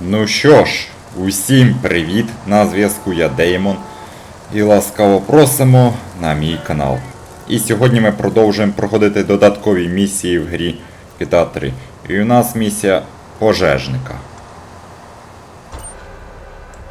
Ну що ж, усім привіт! На зв'язку я Деймон. І ласкаво просимо на мій канал. І сьогодні ми продовжуємо проходити додаткові місії в грі GTA 3. І у нас місія пожежника.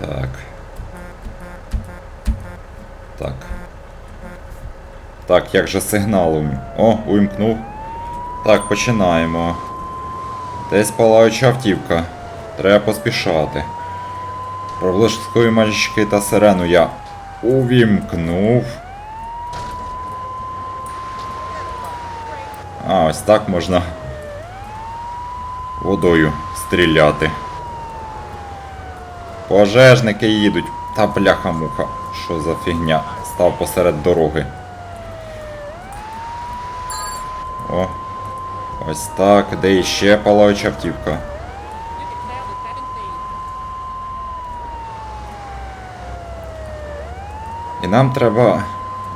Так. Так. Так, як же сигнал. О, увімкнув. Так, починаємо. Десь палаюча автівка. Треба поспішати. Проблискові маячки та сирену я увімкнув. А, ось так можна водою стріляти. Пожежники їдуть. Та бляха-муха. Що за фігня? Став посеред дороги. О. Ось так. Де іще палаюча автівка? Нам треба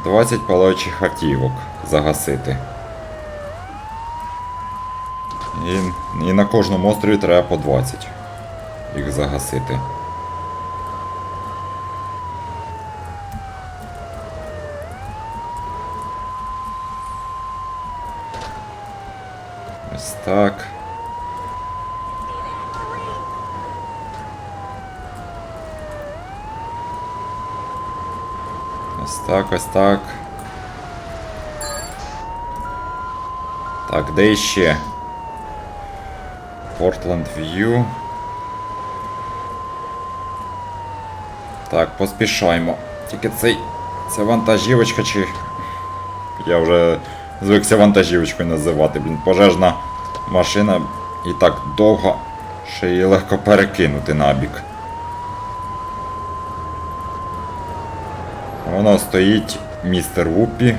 20 палаючих автівок загасити. І, і на кожному острові треба по 20 їх загасити. Ось так. Ось так, ось так. Так, де іще? Portland View. Так, поспішаймо. Тільки цей. Ця вантажівочка чи. Я вже звикся вантажівочкою називати, блін. Пожежна машина і так довго, що її легко перекинути набік. Воно стоїть містер Вупі.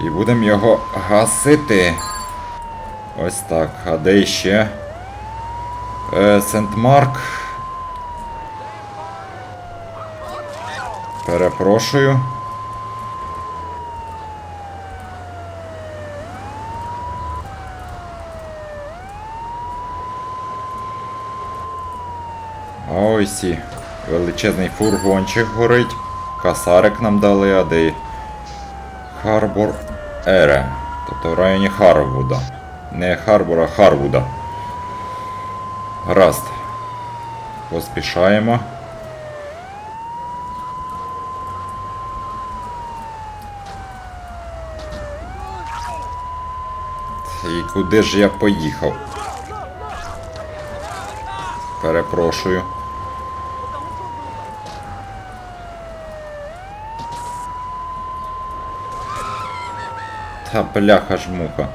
І будемо його гасити. Ось так. А де ще? Е, Сент Марк. Перепрошую. А ось і величезний фургончик горить. Касарик нам дали, а де Харбор Ере. Тобто в районі Харвуда. Не Харбора, а Харвуда. Гаразд. Поспішаємо. І куди ж я поїхав? Перепрошую. Та бляха ж муха.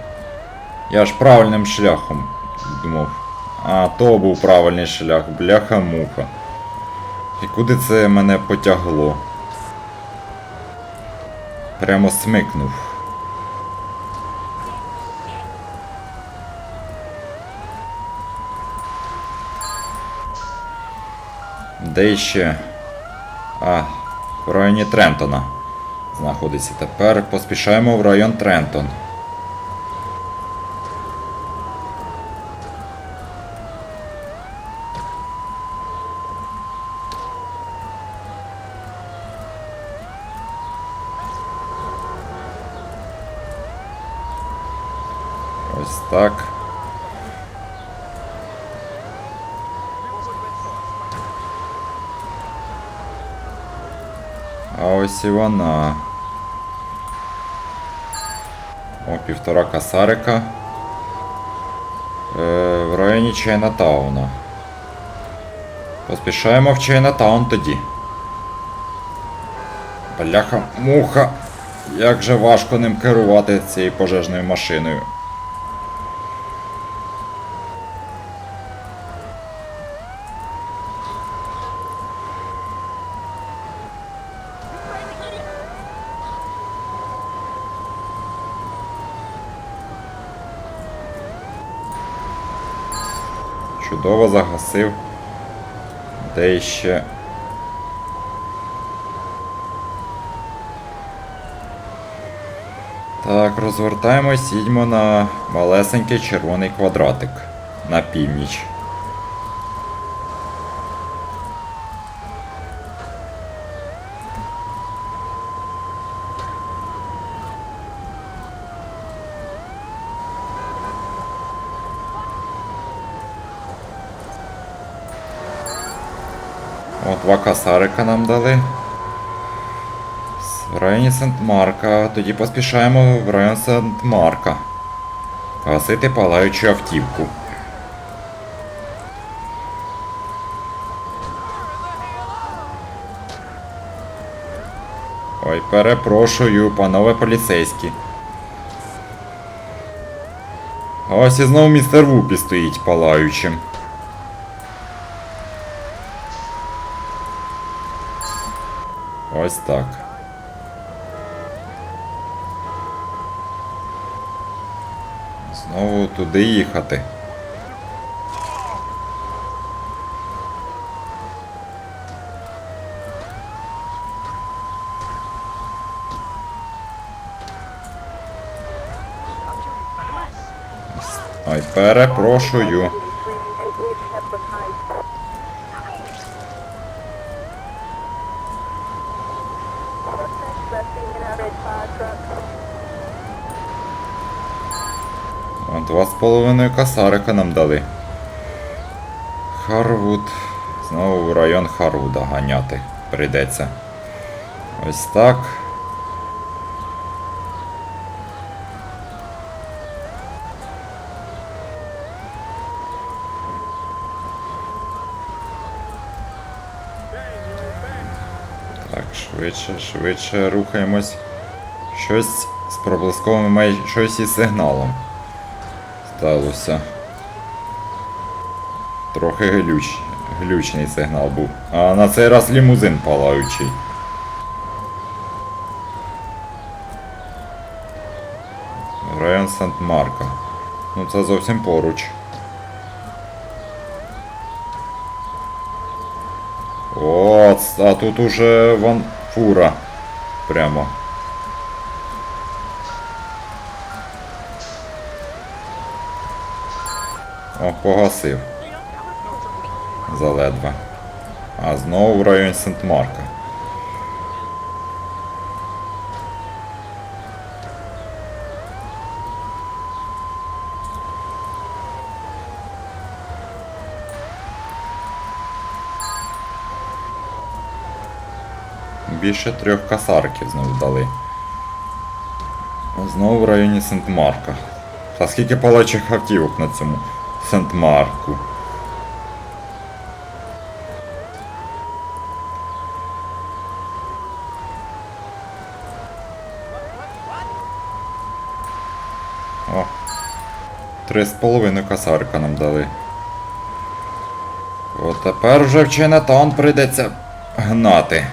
Я ж правильним шляхом думав. А, то був правильний шлях, бляха муха. І куди це мене потягло? Прямо смикнув. Де ще? А, в районі Трентона знаходиться. Тепер поспішаємо в район Трентон. Ось так. А ось і вона. О, півтора касарика. Е, в районі Чайнатауна. Поспішаємо в Чайнатаун тоді. Бляха, муха. Як же важко ним керувати цією пожежною машиною. Чудово загасив. Де ще. Так, розвертаємось, їдьмо на малесенький червоний квадратик на північ. Два касарика нам дали. В районі Сент-Марка. Тоді поспішаємо в район Сент-Марка. Гасити палаючу автівку. Ой, перепрошую, панове поліцейські. Ось і знову містер Вупі стоїть палаючим. Ось так. Знову туди їхати. Ой, перепрошую. О, Два з половиною касарика нам дали. Харвуд. Знову в район Харвуда ганяти прийдеться. Ось так. Так, швидше, швидше рухаємось. Щось з проблисковими має щось із сигналом. Сталося. Трохи глюч, глючний сигнал був. А на цей раз лімузин палаючий. Район Сант-Марка. Ну це зовсім поруч. А тут уже вон фура. Прямо. О, погасив. Заледве. А знову в районі Сент-Марка. Більше трьох касарків знову дали. Знову в районі Сент-Марка. Та скільки палачих автівок на цьому Сент-Марку? О, три з половиною касарка нам дали. От тепер вже в Чайнатаун прийдеться гнати.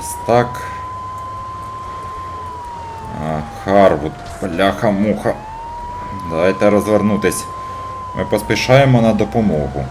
Ось. Харвуд, бляха-муха. Давайте розвернутись. Ми поспішаємо на допомогу.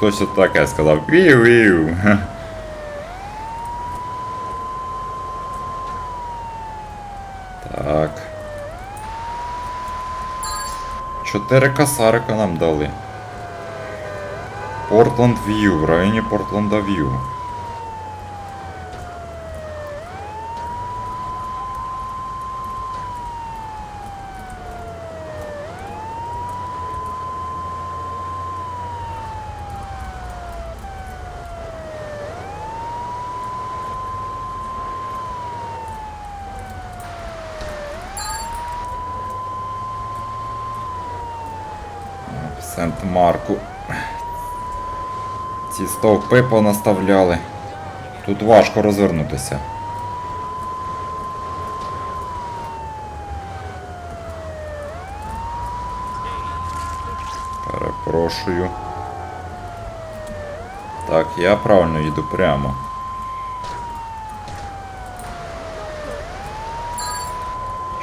Хтось так, таке сказав. Віу-віу. Так. Чотири касарика нам дали. Портленд В'ю, в районі Портленда В'ю. Сент-Марку. Ці стовпи понаставляли. Тут важко розвернутися. Перепрошую. Так, я правильно їду прямо.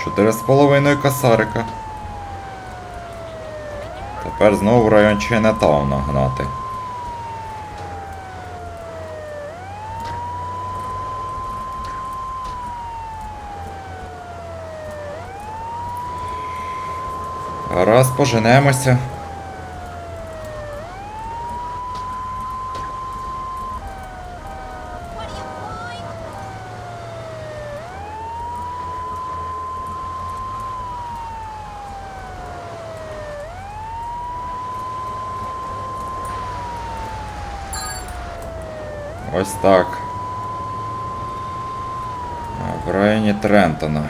Чотири з половиною косарика. Тепер знову в район Чайнетауна гнати. Раз поженемося. Ось так. В районі Трентона.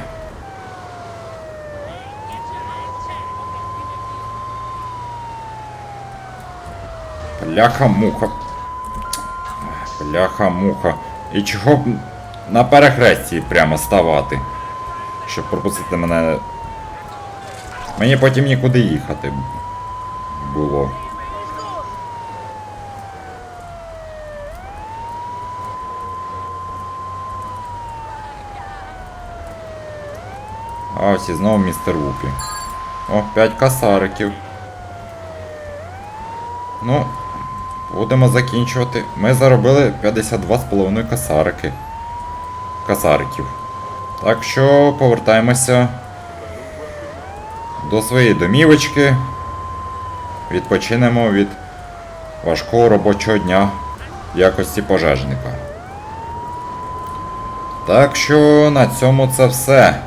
Бляха-муха. Бляха-муха. І чого б на перехресті прямо ставати? Щоб пропустити мене. Мені потім нікуди їхати було. А ось і знову містер Вупі. О, 5 касариків. Ну, будемо закінчувати. Ми заробили 52,5 касарики. Касариків. Так що повертаємося до своєї домівочки. Відпочинемо від важкого робочого дня в якості пожежника. Так що на цьому це все.